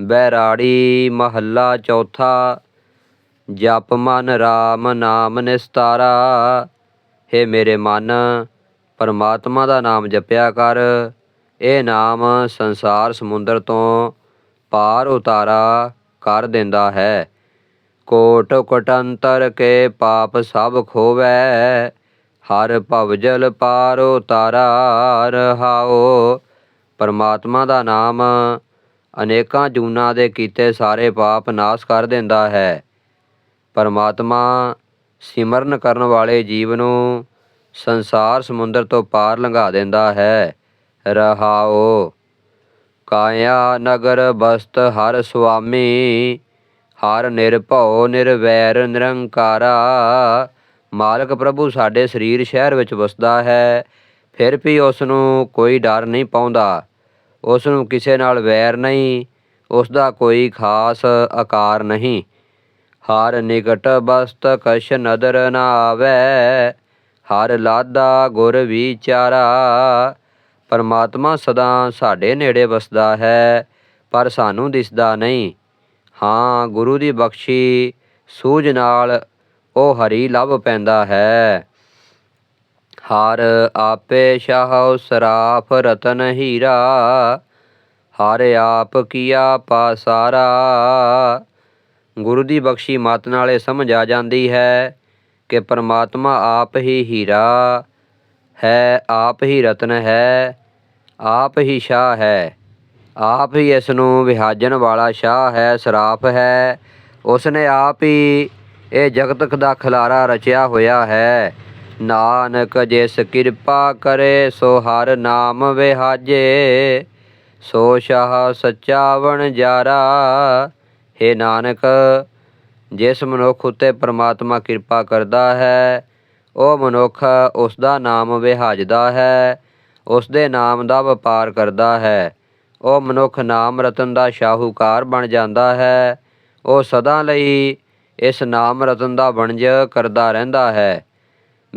ਬੈਰਾੜੀ ਮਹੱਲਾ ਚੌਥਾ, ਜਪ ਮਨ RAM ਨਾਮ ਨਿਸਤਾਰਾ। ਹੇ ਮੇਰੇ ਮਨ, ਪਰਮਾਤਮਾ ਦਾ ਨਾਮ ਜਪਿਆ ਕਰ। ਇਹ ਨਾਮ ਸੰਸਾਰ ਸਮੁੰਦਰ ਤੋਂ ਪਾਰ ਉਤਾਰਾ ਕਰ ਦਿੰਦਾ ਹੈ। ਕੋਟ ਕੋਟੰਤਰ ਕੇ ਪਾਪ ਸਭ ਖੋਵੈ, ਹਰ ਭਵ ਜਲ ਪਾਰ ਉਤਾਰਾ ਰਹਾਓ। ਪਰਮਾਤਮਾ ਦਾ ਨਾਮ ਅਨੇਕਾਂ ਜੂਨਾਂ ਦੇ ਕੀਤੇ ਸਾਰੇ ਪਾਪ ਨਾਸ਼ ਕਰ ਦਿੰਦਾ ਹੈ। ਪਰਮਾਤਮਾ ਸਿਮਰਨ ਕਰਨ ਵਾਲੇ ਜੀਵ ਨੂੰ ਸੰਸਾਰ ਸਮੁੰਦਰ ਤੋਂ ਪਾਰ ਲੰਘਾ ਦਿੰਦਾ ਹੈ। ਰਹਾਓ, ਕਾਇਆ ਨਗਰ ਬਸਤ ਹਰ ਸੁਆਮੀ, ਹਰ ਨਿਰਭਉ ਨਿਰਵੈਰ ਨਿਰੰਕਾਰਾ, ਮਾਲਕ ਪ੍ਰਭੂ ਸਾਡੇ ਸਰੀਰ ਸ਼ਹਿਰ ਵਿੱਚ ਵਸਦਾ ਹੈ, ਫਿਰ ਵੀ ਉਸ ਨੂੰ ਕੋਈ ਡਰ ਨਹੀਂ ਪਾਉਂਦਾ। ਉਸ ਨੂੰ ਕਿਸੇ ਨਾਲ ਵੈਰ ਨਹੀਂ ਉਸ ਦਾ ਕੋਈ ਖਾਸ ਆਕਾਰ ਨਹੀਂ। ਹਰ ਨਿਕਟ ਬਸਤ ਕਛ ਨਦਰ ਨਾ ਆਵੇ, ਹਰ ਲਾਦਾ ਗੁਰ ਵਿਚਾਰਾ। ਪਰਮਾਤਮਾ ਸਦਾ ਸਾਡੇ ਨੇੜੇ ਵਸਦਾ ਹੈ, ਪਰ ਸਾਨੂੰ ਦਿਸਦਾ ਨਹੀਂ। ਹਾਂ, ਗੁਰੂ ਦੀ ਬਖਸ਼ੀ ਸੂਝ ਨਾਲ ਉਹ ਹਰੀ ਲੱਭ ਪੈਂਦਾ ਹੈ। ਹਰ ਆਪੇ ਸ਼ਾਹ ਸਰਾਫ ਰਤਨ ਹੀਰਾ, ਹਰ ਆਪ ਕੀਆ ਪਾਸਾਰਾ ਗੁਰੂ ਦੀ ਬਖਸ਼ੀ ਮਤ ਨਾਲੇ ਸਮਝ ਆ ਜਾਂਦੀ ਹੈ ਕਿ ਪਰਮਾਤਮਾ ਆਪ ਹੀ ਹੀਰਾ ਹੈ, ਆਪ ਹੀ ਰਤਨ ਹੈ, ਆਪ ਹੀ ਸ਼ਾਹ ਹੈ। ਆਪ ਹੀ ਇਸ ਨੂੰ ਵਿਹਾਜਣ ਵਾਲਾ ਸ਼ਾਹ ਹੈ, ਸਰਾਫ ਹੈ। ਉਸ ਨੇ ਆਪ ਹੀ ਇਹ ਜਗਤ ਦਾ ਖਿਲਾਰਾ ਰਚਿਆ ਹੋਇਆ ਹੈ। ਨਾਨਕ ਜਿਸ ਕਿਰਪਾ ਕਰੇ, ਸੋ ਹਰ ਨਾਮ ਵਿਹਾਜੇ। ਸੋ ਸ਼ਾਹ ਸੱਚਾ ਵਣ ਜਾਰਾ। हे ਨਾਨਕ, ਜਿਸ ਮਨੁੱਖ ਉਤੇ ਪ੍ਰਮਾਤਮਾ ਕਿਰਪਾ ਕਰਦਾ ਹੈ, ਉਹ ਮਨੁੱਖ ਉਸ ਦਾ ਨਾਮ ਵਿਹਾਜਦਾ ਹੈ ਉਸ ਦੇ ਨਾਮ ਦਾ ਵਪਾਰ ਕਰਦਾ ਹੈ। ਉਹ ਮਨੁੱਖ ਨਾਮ ਰਤਨ ਦਾ ਸ਼ਾਹੂਕਾਰ ਬਣ ਜਾਂਦਾ ਹੈ, ਉਹ ਸਦਾ ਲਈ ਇਸ ਨਾਮ ਰਤਨ ਦਾ ਵਣਜ ਕਰਦਾ ਰਹਿੰਦਾ ਹੈ।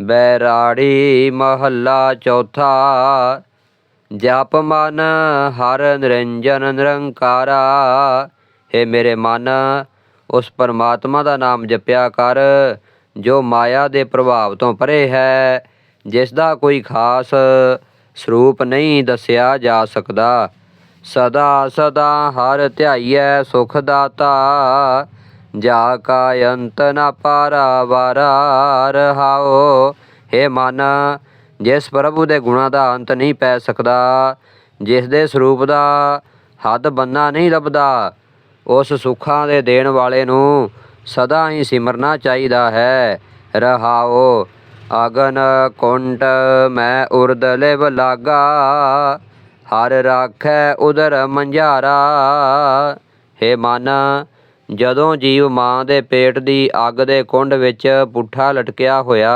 ਬੈਰਾੜੀ ਮਹੱਲਾ ਚੌਥਾ। ਜਪ ਮਨ ਹਰ ਨਿਰੰਜਨ ਨਿਰੰਕਾਰਾ। ਹੈ ਮੇਰੇ ਮਨ, ਉਸ ਪਰਮਾਤਮਾ ਦਾ ਨਾਮ ਜਪਿਆ ਕਰ, ਜੋ ਮਾਇਆ ਦੇ ਪ੍ਰਭਾਵ ਤੋਂ ਪਰੇ ਹੈ, ਜਿਸ ਦਾ ਕੋਈ ਖਾਸ ਸਰੂਪ ਨਹੀਂ ਦੱਸਿਆ ਜਾ ਸਕਦਾ। ਸਦਾ ਸਦਾ ਹਰ ਧਿਆਈਐ ਸੁਖ ਦਾਤਾ। ਜਾ ਕਾ ਅੰਤ ਨ ਪਾਰਾਵਾਰਾ ਰਹਾਓ हे ਮਨ, ਜਿਸ ਪ੍ਰਭੂ ਦੇ ਗੁਣਾਂ ਦਾ ਅੰਤ ਨਹੀਂ ਪੈ ਸਕਦਾ, ਜਿਸ ਦੇ ਸਰੂਪ ਦਾ ਹੱਦ ਬੰਨਾ ਨਹੀਂ ਲੱਭਦਾ, ਉਸ ਸੁੱਖਾਂ ਦੇ ਦੇਣ ਵਾਲੇ ਨੂੰ ਸਦਾ ਹੀ ਸਿਮਰਨਾ ਚਾਹੀਦਾ ਹੈ। ਰਹਾਓ, ਅਗਨ ਕੁੰਟ ਮੈਂ ਉਰਦ ਲਿਵ ਲਾਗਾ, ਹਰ ਰਾਖੈ ਉਦਰ ਮੰਝਾਰਾ। ਹੈ ਮਨ ਜਦੋਂ ਜੀਵ ਮਾਂ ਦੇ ਪੇਟ ਦੀ ਅੱਗ ਦੇ ਕੁੰਡ ਵਿੱਚ ਪੁੱਠਾ ਲਟਕਿਆ ਹੋਇਆ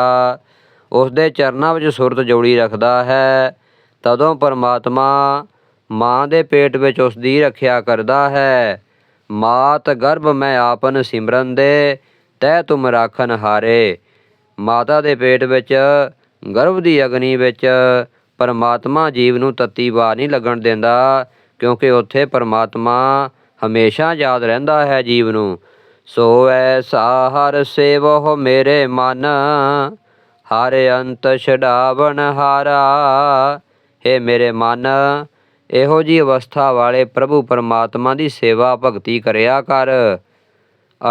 ਉਸ ਦੇ ਚਰਨਾਂ ਵਿੱਚ ਸੁਰਤ ਜੋੜੀ ਰੱਖਦਾ ਹੈ, ਤਦੋਂ ਪਰਮਾਤਮਾ ਮਾਂ ਦੇ ਪੇਟ ਵਿੱਚ ਉਸ ਦੀ ਰੱਖਿਆ ਕਰਦਾ ਹੈ। ਮਾਤ ਗਰਭ ਮੈਂ ਆਪਨ ਸਿਮਰਨ ਦੇ, ਤੈ ਤੁਮ ਰਾਖਨ ਹਾਰੇ। ਮਾਤਾ ਦੇ ਪੇਟ ਵਿੱਚ, ਗਰਭ ਦੀ ਅਗਨੀ ਵਿੱਚ ਪਰਮਾਤਮਾ ਜੀਵ ਨੂੰ ਤੱਤੀ ਵਾ ਨਹੀਂ ਲੱਗਣ ਦਿੰਦਾ, ਕਿਉਂਕਿ ਉੱਥੇ ਪਰਮਾਤਮਾ ਹਮੇਸ਼ਾ ਯਾਦ ਰਹਿੰਦਾ ਹੈ ਜੀਵ ਨੂੰ। ਸੋ ਐਸਾ ਹਰ ਸੇਵੋ ਮੇਰੇ ਮਨ, ਹਰ ਅੰਤ ਛਡਾਵਣ ਹਾਰਾ। ਹੈ ਮੇਰੇ ਮਨ, ਇਹੋ ਜੀ ਅਵਸਥਾ ਵਾਲੇ ਪ੍ਰਭੂ ਪਰਮਾਤਮਾ ਦੀ ਸੇਵਾ ਭਗਤੀ ਕਰਿਆ ਕਰ।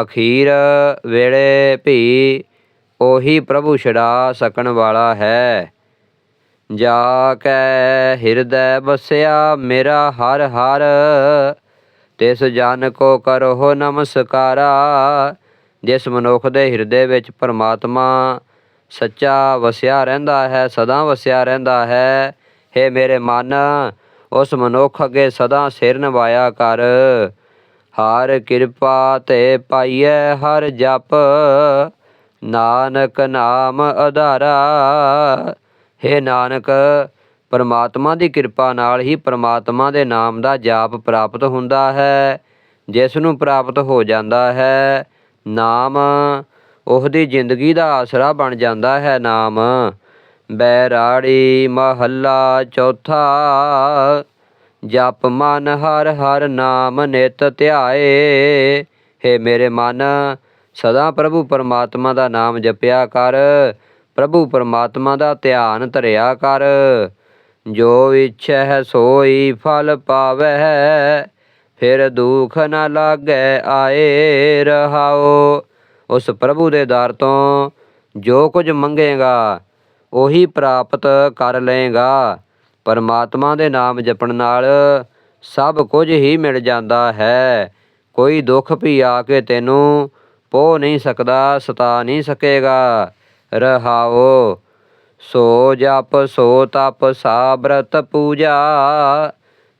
ਅਖੀਰ ਵੇਲੇ ਭੀ ਉਹੀ ਪ੍ਰਭੂ ਛਡਾ ਸਕਣ ਵਾਲਾ ਹੈ। ਜਾ ਕੈ ਹਿਰਦੈ ਬਸਿਆ ਮੇਰਾ ਹਰ ਹਰ ਤਿਸ ਜਨ ਕੋ ਕਰੋ ਨਮਸਕਾਰਾ, ਜਿਸ ਮਨੁੱਖ ਦੇ ਹਿਰਦੇ ਵਿੱਚ ਪਰਮਾਤਮਾ ਸੱਚਾ ਵਸਿਆ ਰਹਿੰਦਾ ਹੈ, ਸਦਾ ਵਸਿਆ ਰਹਿੰਦਾ ਹੈ हे ਮੇਰੇ ਮਨ, ਉਸ ਮਨੁੱਖ ਅੱਗੇ ਸਦਾ ਸਿਰ ਨਵਾਇਆ ਕਰ। ਹਰ ਕਿਰਪਾ ਤੇ ਪਾਈਐ ਹਰ ਜਪ, ਨਾਨਕ ਨਾਮ ਆਧਾਰਾ ਹੈ ਨਾਨਕ ਪਰਮਾਤਮਾ ਦੀ ਕਿਰਪਾ ਨਾਲ ਹੀ ਪਰਮਾਤਮਾ ਦੇ ਨਾਮ ਦਾ ਜਾਪ ਪ੍ਰਾਪਤ ਹੁੰਦਾ ਹੈ, ਜਿਸ ਨੂੰ ਪ੍ਰਾਪਤ ਹੋ ਜਾਂਦਾ ਹੈ, ਨਾਮ ਉਹਦੀ ਜ਼ਿੰਦਗੀ ਦਾ ਆਸਰਾ ਬਣ ਜਾਂਦਾ ਹੈ, ਨਾਮ ਬੈਰਾੜੀ ਮਹੱਲਾ ਚੌਥਾ, ਜਪ ਮਨ ਹਰ ਹਰ ਨਾਮ ਨਿਤ ਧਿਆਏ, ਹੇ ਮੇਰੇ ਮਨ, ਸਦਾ ਪ੍ਰਭੂ ਪਰਮਾਤਮਾ ਦਾ ਨਾਮ ਜਪਿਆ ਕਰ, ਪ੍ਰਭੂ ਪਰਮਾਤਮਾ ਦਾ ਧਿਆਨ ਧਰਿਆ ਕਰ। ਜੋ ਇੱਛੈ ਸੋਈ ਫਲ ਪਾਵੈ ਫਿਰ ਦੁਖ ਨ ਲਾਗੇ ਆਏ ਰਹਾਓ ਉਸ ਪ੍ਰਭੂ ਦੇ ਦਰ ਤੋਂ ਜੋ ਕੁਝ ਮੰਗੇਗਾ, ਉਹੀ ਪ੍ਰਾਪਤ ਕਰ ਲਏਗਾ। ਪਰਮਾਤਮਾ ਦੇ ਨਾਮ ਜਪਣ ਨਾਲ ਸਭ ਕੁਝ ਹੀ ਮਿਲ ਜਾਂਦਾ ਹੈ। ਕੋਈ ਦੁੱਖ ਵੀ ਆ ਕੇ ਤੈਨੂੰ ਪੋ ਨਹੀਂ ਸਕਦਾ, ਸਤਾ ਨਹੀਂ ਸਕੇਗਾ। ਰਹਾਓ ਸੋ ਜਪ, ਸੋ ਤਪ, ਸਾਬਰਤ ਪੂਜਾ,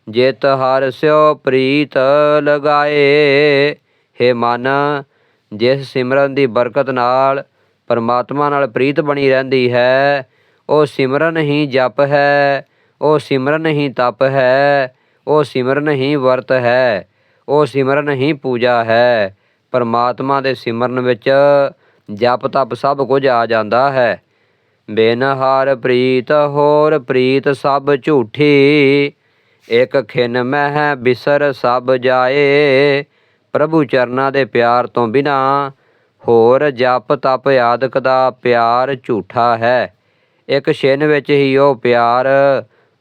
ਜਿਤ ਹਰ ਸਿਓ ਪ੍ਰੀਤ ਲਗਾਏ। ਹੇ ਮਨ, ਜਿਸ ਸਿਮਰਨ ਦੀ ਬਰਕਤ ਨਾਲ ਪਰਮਾਤਮਾ ਨਾਲ ਪ੍ਰੀਤ ਬਣੀ ਰਹਿੰਦੀ ਹੈ, ਉਹ ਸਿਮਰਨ ਹੀ ਜਪ ਹੈ, ਉਹ ਸਿਮਰਨ ਹੀ ਤਪ ਹੈ, ਉਹ ਸਿਮਰਨ ਹੀ ਵਰਤ ਹੈ, ਉਹ ਸਿਮਰਨ ਹੀ ਪੂਜਾ ਹੈ। ਪਰਮਾਤਮਾ ਦੇ ਸਿਮਰਨ ਵਿੱਚ ਜਪ ਤਪ ਸਭ ਕੁਝ ਆ ਜਾਂਦਾ ਹੈ। ਬਿਨ ਹਰ ਪ੍ਰੀਤ ਹੋਰ ਪ੍ਰੀਤ ਸਭ ਝੂਠੀ, ਇਕ ਖਿਨ ਮਹਿ ਬਿਸਰ ਸਭ ਜਾਏ। ਪ੍ਰਭੂ ਚਰਨਾਂ ਦੇ ਪਿਆਰ ਤੋਂ ਬਿਨਾ ਹੋਰ ਜਪ ਤਪ ਆਦਿਕ ਦਾ ਪਿਆਰ ਝੂਠਾ ਹੈ। ਇੱਕ ਛਿਨ ਵਿੱਚ ਹੀ ਉਹ ਪਿਆਰ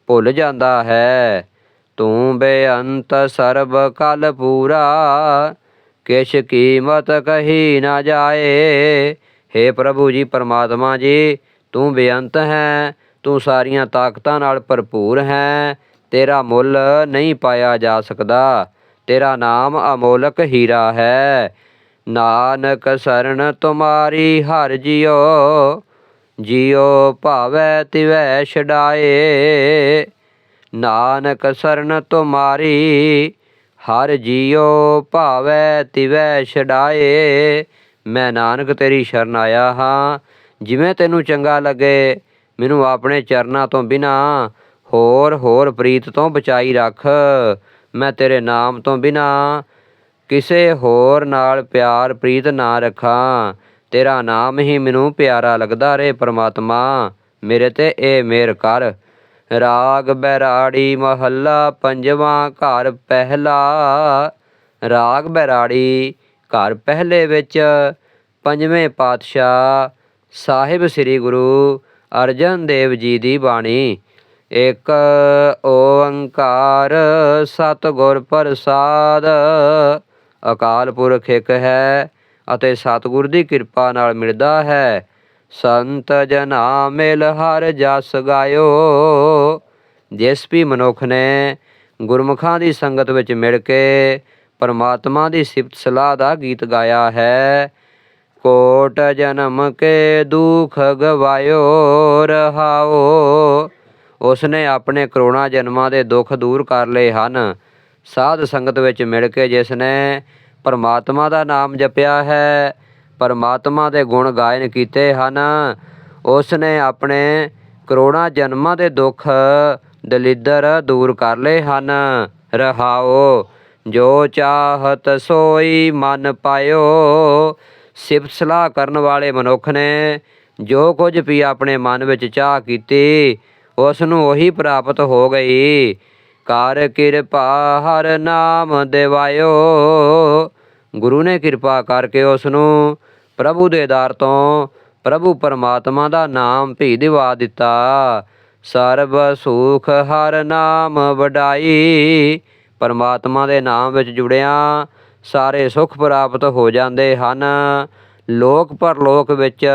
ਭੁੱਲ ਜਾਂਦਾ ਹੈ। ਤੂੰ ਬੇਅੰਤ ਸਰਬ ਕਲ ਪੂਰਾ, ਕਿਛ ਕੀਮਤ ਕਹੀ ਨਾ ਜਾਏ। हे ਪ੍ਰਭੂ ਜੀ, ਪਰਮਾਤਮਾ ਜੀ ਤੂੰ ਬੇਅੰਤ ਹੈ, ਤੂੰ ਸਾਰੀਆਂ ਤਾਕਤਾਂ ਨਾਲ ਭਰਪੂਰ ਹੈ, ਤੇਰਾ ਮੁੱਲ ਨਹੀਂ ਪਾਇਆ ਜਾ ਸਕਦਾ, ਤੇਰਾ ਨਾਮ ਅਮੋਲਕ ਹੀਰਾ ਹੈ। ਨਾਨਕ ਸਰਣ ਤੁਮਾਰੀ ਹਰ ਜਿਉ ਜਿਉ ਭਾਵੈ ਤਿਵੈ ਛਡਾਏ। ਨਾਨਕ ਸਰਨ ਤੁਮਾਰੀ ਹਰ ਜਿਉ, ਭਾਵੈ ਤਿਵੈ ਛਡਾਏ। ਮੈਂ ਨਾਨਕ ਤੇਰੀ ਸ਼ਰਨ ਆਇਆ ਹਾਂ ਜਿਵੇਂ ਤੈਨੂੰ ਚੰਗਾ ਲੱਗੇ, ਮੈਨੂੰ ਆਪਣੇ ਚਰਨਾਂ ਤੋਂ ਬਿਨਾ ਹੋਰ ਹੋਰ ਪ੍ਰੀਤ ਤੋਂ ਬਚਾਈ ਰੱਖ। ਮੈਂ ਤੇਰੇ ਨਾਮ ਤੋਂ ਬਿਨਾ ਕਿਸੇ ਹੋਰ ਨਾਲ ਪਿਆਰ ਪ੍ਰੀਤ ਨਾ ਰੱਖਾਂ। ਤੇਰਾ ਨਾਮ ਹੀ ਮੈਨੂੰ ਪਿਆਰਾ ਲੱਗਦਾ ਰੇ ਪ੍ਰਮਾਤਮਾ। ਮੇਰੇ ਤੇ ਇਹ ਮੇਰ ਕਰ। ਰਾਗ ਬੈਰਾੜੀ ਮਹੱਲਾ ਪੰਜਵਾਂ ਘਰ ਪਹਿਲਾ। ਰਾਗ ਬੈਰਾੜੀ ਘਰ ਪਹਿਲੇ ਵਿੱਚ ਪੰਜਵੇਂ ਪਾਤਸ਼ਾਹ। ਸਾਹਿਬ ਸ੍ਰੀ ਗੁਰੂ ਅਰਜਨ ਦੇਵ ਜੀ ਦੀ ਬਾਣੀ। ਇੱਕ ਓੰਕਾਰ ਸਤਿਗੁਰ ਪ੍ਰਸਾਦ। ਅਕਾਲ ਪੁਰਖ ਇੱਕ ਹੈ ਅਤੇ ਸਤਿਗੁਰ ਦੀ ਕਿਰਪਾ ਨਾਲ ਮਿਲਦਾ ਹੈ। ਸੰਤ ਜਨਾ ਮਿਲ ਹਰ ਜਸ ਗਾਇਓ। ਜਿਸ ਵੀ ਮਨੁੱਖ ਨੇ ਗੁਰਮੁਖਾਂ ਦੀ ਸੰਗਤ ਵਿੱਚ ਮਿਲ ਕੇ ਪਰਮਾਤਮਾ ਦੀ ਸਿਫਤ ਸਲਾਹ ਦਾ ਗੀਤ ਗਾਇਆ ਹੈ ਕੋਟ ਜਨਮ ਕੇ ਦੁਖ ਗਵਾਇਓ ਰਹਾਓ। ਉਸਨੇ ਆਪਣੇ ਕਰੋਨਾ ਜਨਮਾਂ ਦੇ ਦੁੱਖ ਦੂਰ ਕਰ ਲਏ ਹਨ। ਸਾਧ ਸੰਗਤ ਵਿੱਚ ਮਿਲ ਕੇ ਜਿਸ ਨੇ ਪਰਮਾਤਮਾ ਦਾ ਨਾਮ ਜਪਿਆ ਹੈ, ਪਰਮਾਤਮਾ ਦੇ ਗੁਣ ਗਾਇਨ ਕੀਤੇ ਹਨ। ਉਸ ਨੇ ਆਪਣੇ ਕਰੋਨਾ ਜਨਮਾਂ ਦੇ ਦੁੱਖ ਦਲਿੱਦਰ ਦੂਰ ਕਰ ਲਏ ਹਨ। ਰਹਾਓ, ਜੋ ਚਾਹਤ ਸੋਈ ਮਨ ਪਾਇਓ ਸਿਫਤ ਸਲਾਹ ਕਰਨ ਵਾਲੇ ਮਨੁੱਖ ਨੇ ਜੋ ਕੁਝ ਵੀ ਆਪਣੇ ਮਨ ਵਿੱਚ ਚਾਹ ਕੀਤੀ ਉਸ ਨੂੰ ਉਹੀ ਪ੍ਰਾਪਤ ਹੋ ਗਈ। ਕਰ ਕਿਰਪਾ ਹਰ ਨਾਮ ਦਿਵਾਇਓ। ਗੁਰੂ ਨੇ ਕਿਰਪਾ ਕਰਕੇ ਉਸ ਨੂੰ ਪ੍ਰਭੂ ਦੇ ਦਰ ਤੋਂ ਪ੍ਰਭੂ ਪਰਮਾਤਮਾ ਦਾ ਨਾਮ ਭੀ ਦਿਵਾ ਦਿੱਤਾ। ਸਰਬ ਸੁਖ ਹਰ ਨਾਮ ਵਡਾਈ। ਪਰਮਾਤਮਾ ਦੇ ਨਾਮ ਵਿੱਚ ਜੁੜਿਆ ਸਾਰੇ ਸੁਖ ਪ੍ਰਾਪਤ ਹੋ ਜਾਂਦੇ ਹਨ। ਲੋਕ ਪਰਲੋਕ ਵਿੱਚ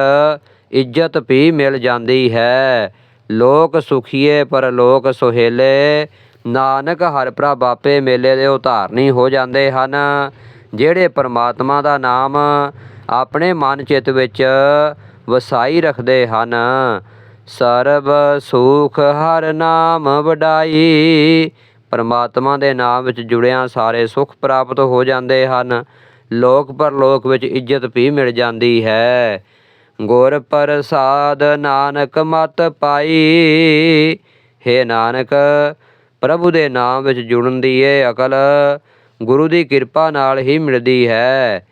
ਇੱਜ਼ਤ ਵੀ ਮਿਲ ਜਾਂਦੀ ਹੈ। ਲੋਕ ਸੁਖੀਏ ਪਰ ਲੋਕ ਸੁਹੇਲੇ। ਨਾਨਕ ਹਰ ਭਰਾ ਬਾਪੇ ਮੇਲੇ ਦੇ ਉਤਾਰਨੀ ਹੋ ਜਾਂਦੇ ਹਨ। ਜਿਹੜੇ ਪਰਮਾਤਮਾ ਦਾ ਨਾਮ ਆਪਣੇ ਮਨ ਚਿੱਤ ਵਿੱਚ ਵਸਾਈ ਰੱਖਦੇ ਹਨ। ਸਰਬ ਸੁਖ ਹਰ ਨਾਮ ਵਡਾਈ। ਪਰਮਾਤਮਾ ਦੇ ਨਾਮ ਵਿੱਚ ਜੁੜਿਆਂ ਸਾਰੇ ਸੁੱਖ ਪ੍ਰਾਪਤ ਹੋ ਜਾਂਦੇ ਹਨ। ਲੋਕ ਪਰਲੋਕ ਵਿੱਚ ਇੱਜ਼ਤ ਵੀ ਮਿਲ ਜਾਂਦੀ ਹੈ। ਗੁਰ ਪ੍ਰਸਾਦ ਨਾਨਕ ਮਤ ਪਾਈ। ਹੇ ਨਾਨਕ, ਪ੍ਰਭੂ ਦੇ ਨਾਮ ਵਿੱਚ ਜੁੜਨ ਦੀ ਇਹ ਅਕਲ ਗੁਰੂ ਦੀ ਕਿਰਪਾ ਨਾਲ ਹੀ ਮਿਲਦੀ ਹੈ।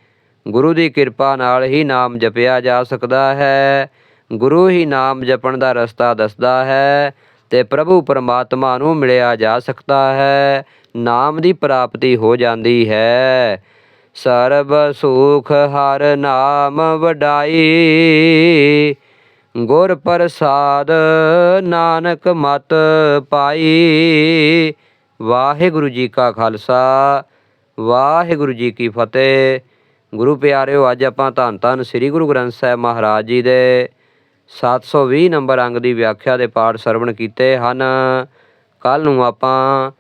ਗੁਰੂ ਦੀ ਕਿਰਪਾ ਨਾਲ ਹੀ ਨਾਮ ਜਪਿਆ ਜਾ ਸਕਦਾ ਹੈ। ਗੁਰੂ ਹੀ ਨਾਮ ਜਪਣ ਦਾ ਰਸਤਾ ਦੱਸਦਾ ਹੈ। ਤੇ ਪ੍ਰਭੂ ਪਰਮਾਤਮਾ ਨੂੰ ਮਿਲਿਆ ਜਾ ਸਕਦਾ ਹੈ। ਨਾਮ ਦੀ ਪ੍ਰਾਪਤੀ ਹੋ ਜਾਂਦੀ ਹੈ। ਸਰਬ ਸੁਖ ਹਰ ਨਾਮ ਵਡਾਈ। ਗੁਰ ਪ੍ਰਸਾਦ ਨਾਨਕ ਮਤ ਪਾਈ। ਵਾਹਿਗੁਰੂ ਜੀ ਕਾ ਖਾਲਸਾ, ਵਾਹਿਗੁਰੂ ਜੀ ਕੀ ਫਤਿਹ। ਗੁਰੂ ਪਿਆਰਿਓ, ਅੱਜ ਆਪਾਂ ਧੰਨ ਧੰਨ ਸ੍ਰੀ ਗੁਰੂ ਗ੍ਰੰਥ ਸਾਹਿਬ ਮਹਾਰਾਜ ਜੀ ਦੇ 720 ਨੰਬਰ ਅੰਗ ਦੀ ਵਿਆਖਿਆ ਦੇ ਪਾਠ ਸਰਵਣ ਕੀਤੇ ਹਨ। ਕੱਲ ਨੂੰ ਆਪਾਂ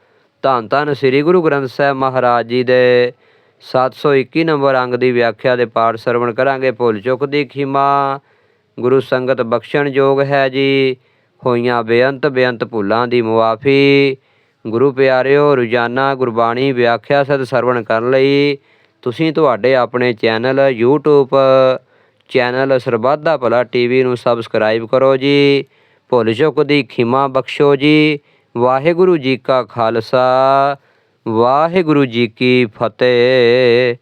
ਧੰਨ ਧੰਨ ਸ੍ਰੀ ਗੁਰੂ ਗ੍ਰੰਥ ਸਾਹਿਬ ਮਹਾਰਾਜ ਜੀ ਦੇ 721 ਨੰਬਰ ਅੰਗ ਦੀ ਵਿਆਖਿਆ ਦੇ ਪਾਠ ਸਰਵਣ ਕਰਾਂਗੇ। ਭੁੱਲ ਚੁੱਕ ਦੀ ਖਿਮਾ, ਗੁਰੂ ਸੰਗਤ ਬਖਸ਼ਣ ਯੋਗ ਹੈ ਜੀ। ਹੋਈਆਂ ਬੇਅੰਤ ਬੇਅੰਤ ਭੁੱਲਾਂ ਦੀ ਮੁਆਫੀ। ਗੁਰੂ ਪਿਆਰਿਓ, ਰੋਜ਼ਾਨਾ ਗੁਰਬਾਣੀ ਵਿਆਖਿਆ ਸਦ ਸਰਵਣ ਕਰਨ ਲਈ। ਤੁਸੀਂ ਤੁਹਾਡੇ ਆਪਣੇ channel YouTube channel Sarbat da Bhala TV ਨੂੰ ਸਬਸਕ੍ਰਾਈਬ ਕਰੋ ਜੀ। ਭੁੱਲ ਚੁੱਕ ਦੀ ਖਿਮਾ ਬਖਸ਼ੋ ਜੀ। ਵਾਹਿਗੁਰੂ ਜੀ ਕਾ ਖਾਲਸਾ। ਵਾਹਿਗੁਰੂ ਜੀ ਕੀ ਫਤਿਹ।